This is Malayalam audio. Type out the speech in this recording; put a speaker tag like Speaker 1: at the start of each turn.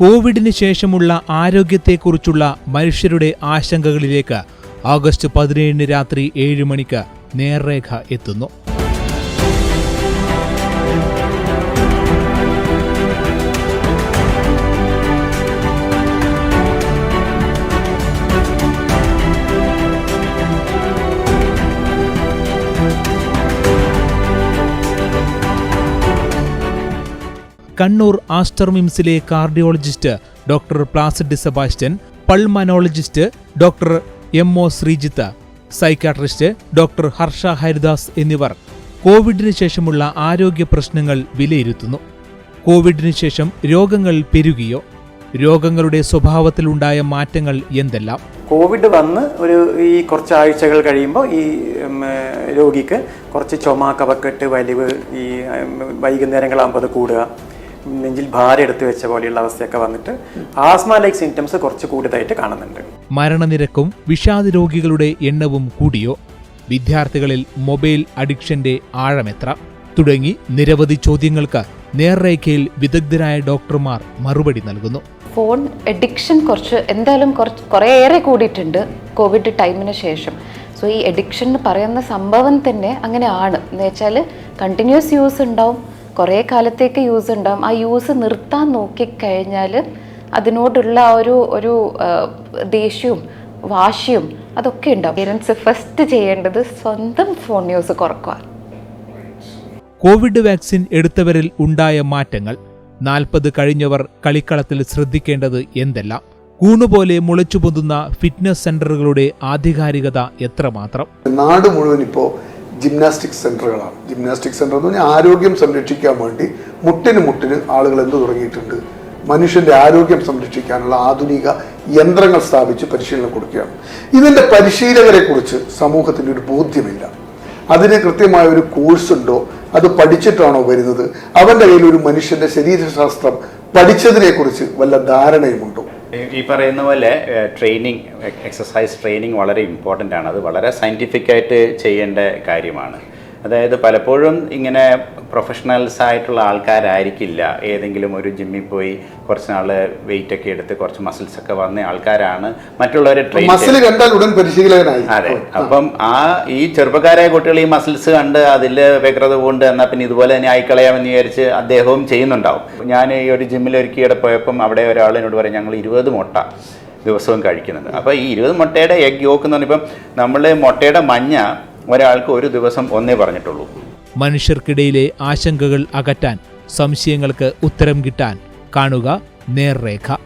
Speaker 1: കോവിഡിന് ശേഷമുള്ള ആരോഗ്യത്തെക്കുറിച്ചുള്ള മനുഷ്യരുടെ ആശങ്കകളിലേക്ക് ഓഗസ്റ്റ് പതിനേഴിന് രാത്രി ഏഴ് മണിക്ക് നേർരേഖ എത്തുന്നു. Kannur Aster മിംസിലെ cardiologist doctor Placid Sebastian pulmonologist doctor M O Sreejith psychiatrist doctor Harsha Haridas എന്നിവർ കോവിഡിന് ശേഷമുള്ള ആരോഗ്യ പ്രശ്നങ്ങൾ വിലയിരുത്തുന്നു. കോവിഡിന് ശേഷം രോഗങ്ങൾ പെരുകിയോ? രോഗങ്ങളുടെ സ്വഭാവത്തിലുണ്ടായ മാറ്റങ്ങൾ എന്തെല്ലാം?
Speaker 2: കോവിഡ് വന്ന് ഒരു ഈ കുറച്ച് ആഴ്ചകൾ കഴിയുമ്പോൾ ഈ രോഗിക്ക് കുറച്ച് ചുമ കഫക്കെട്ട് വലിവ് ഈ വൈകുന്നേരങ്ങളാകുമ്പോൾ അത് കൂടുക. നെഞ്ചിൽ ഭാരം എടുത്തു വെച്ച പോലെയുള്ള അവസ്ഥയൊക്കെ വന്നിട്ട് ആസ്മ ലൈക്ക് സിംറ്റംസ് കുറച്ച് കൂടുതലായിട്ട് കാണുന്നുണ്ട്.
Speaker 1: മരണനിരക്കും വിഷാദ രോഗികളുടെ എണ്ണവും കൂടിയോ? വിദ്യാർത്ഥികളിൽ മൊബൈൽ അഡിക്ഷന്റെ ആഴമെത്ര? തുടങ്ങി നിരവധി ചോദ്യങ്ങൾക്ക് നേർരേഖയിൽ വിദഗ്ധരായ ഡോക്ടർമാർ മറുപടി നൽകുന്നു.
Speaker 3: ഫോൺ എഡിക്ഷൻ കുറച്ച് എന്തായാലും കുറച്ച് കുറേയേറെ കൂടിയിട്ടുണ്ട് കോവിഡ് ടൈമിന് ശേഷം. സോ ഈ എഡിക്ഷൻ എന്ന് പറയുന്ന സംഭവം തന്നെ അങ്ങനെയാണ് എന്ന് വെച്ചാൽ കണ്ടിന്യൂസ് യൂസ് ഉണ്ടാവും. കുറേ കാലത്തേക്ക് യൂസ് ഉണ്ടാവും. ആ യൂസ് നിർത്താൻ നോക്കിക്കഴിഞ്ഞാൽ അതിനോടുള്ള ആ ഒരു ഒരു ദേഷ്യവും വാശിയും അതൊക്കെ ഉണ്ടാവും. പേരൻസ് ഫസ്റ്റ് ചെയ്യേണ്ടത് സ്വന്തം ഫോൺ യൂസ് കുറക്കുക
Speaker 1: കോവിഡ് വാക്സിൻ എടുത്തവരിൽ ഉണ്ടായ മാറ്റങ്ങൾ നാൽപ്പത് കഴിഞ്ഞവർ കളിക്കളത്തിൽ ശ്രദ്ധിക്കേണ്ടത് എന്തെല്ലാം? കൂണുപോലെ മുളച്ചു മുളച്ചുപൊന്തുന്ന ഫിറ്റ്നസ് സെന്ററുകളുടെ ആധികാരികത എത്രമാത്രം?
Speaker 4: നാട് മുഴുവൻ ഇപ്പോൾ ജിംനാസ്റ്റിക് സെന്ററുകളാണ്. ജിംനാസ്റ്റിക് സെന്റർ എന്ന് പറഞ്ഞാൽ ആരോഗ്യം സംരക്ഷിക്കാൻ വേണ്ടി മുട്ടിന് മുട്ടിന് ആളുകൾ എന്ത് തുടങ്ങിയിട്ടുണ്ട്? മനുഷ്യന്റെ ആരോഗ്യം സംരക്ഷിക്കാനുള്ള ആധുനിക യന്ത്രങ്ങൾ സ്ഥാപിച്ച് പരിശീലനം കൊടുക്കുകയാണ്. ഇതിന്റെ പരിശീലകരെ കുറിച്ച് സമൂഹത്തിന് ഒരു ബോധ്യമില്ല. അതിന് കൃത്യമായ ഒരു കോഴ്സ് ഉണ്ടോ? അത് പഠിച്ചിട്ടാണോ വരുന്നത്? അവന്റെ കയ്യിൽ ഒരു മനുഷ്യന്റെ ശരീരശാസ്ത്രം പഠിച്ചതിനെക്കുറിച്ച് വല്ല ധാരണയുമുണ്ടോ?
Speaker 5: ഈ- പറയുന്ന പോലെ ട്രെയിനിങ് എക്സസൈസ് ട്രെയിനിങ് വളരെ ഇമ്പോർട്ടന്റ് ആണ്. അത് വളരെ സയന്റിഫിക്കായിട്ട് ചെയ്യേണ്ട കാര്യമാണ്. അതായത് പലപ്പോഴും ഇങ്ങനെ പ്രൊഫഷണൽസ് ആയിട്ടുള്ള ആൾക്കാരായിരിക്കില്ല. ഏതെങ്കിലും ഒരു ജിമ്മിൽ പോയി കുറച്ച് നാൾ വെയിറ്റ് ഒക്കെ എടുത്ത് കുറച്ച് മസിൽസ് ഒക്കെ വന്ന ആൾക്കാരാണ് മറ്റുള്ളവരെ ട്രെയിൻ
Speaker 4: മസിൽ കണ്ടാൽ ഉടൻ പരിശീലകനായി.
Speaker 5: അതെ. അപ്പം ആ ഈ ചെറുപ്പക്കാരായ കുട്ടികൾ ഈ മസിൽസ് കണ്ട് അതിൽ വ്യഗ്രത കൊണ്ട് എന്നാൽ പിന്നെ ഇതുപോലെ തന്നെ ആയിക്കളയാമെന്ന് വിചാരിച്ച് അദ്ദേഹവും ചെയ്യുന്നുണ്ടാവും. ഞാൻ ഈ ഒരു ജിമ്മിൽ ഒരുക്കിയിടെ പോയപ്പം അവിടെ ഒരാൾ എന്നോട് പറയും ഞങ്ങൾ ഇരുപത് മുട്ട ദിവസവും കഴിക്കുന്നുണ്ട് അപ്പോൾ ഈ ഇരുപത് മുട്ടയുടെ എഗ് യോക്ക് എന്ന് പറഞ്ഞപ്പം നമ്മൾ മുട്ടയുടെ മഞ്ഞ ഒരാൾക്ക് ഒരു ദിവസം ഒന്നേ പറഞ്ഞിട്ടുള്ളൂ.
Speaker 1: മനുഷ്യർക്കിടയിലെ ആശങ്കകൾ അകറ്റാൻ സംശയങ്ങൾക്ക് ഉത്തരം കിട്ടാൻ കാണുക നേർരേഖ.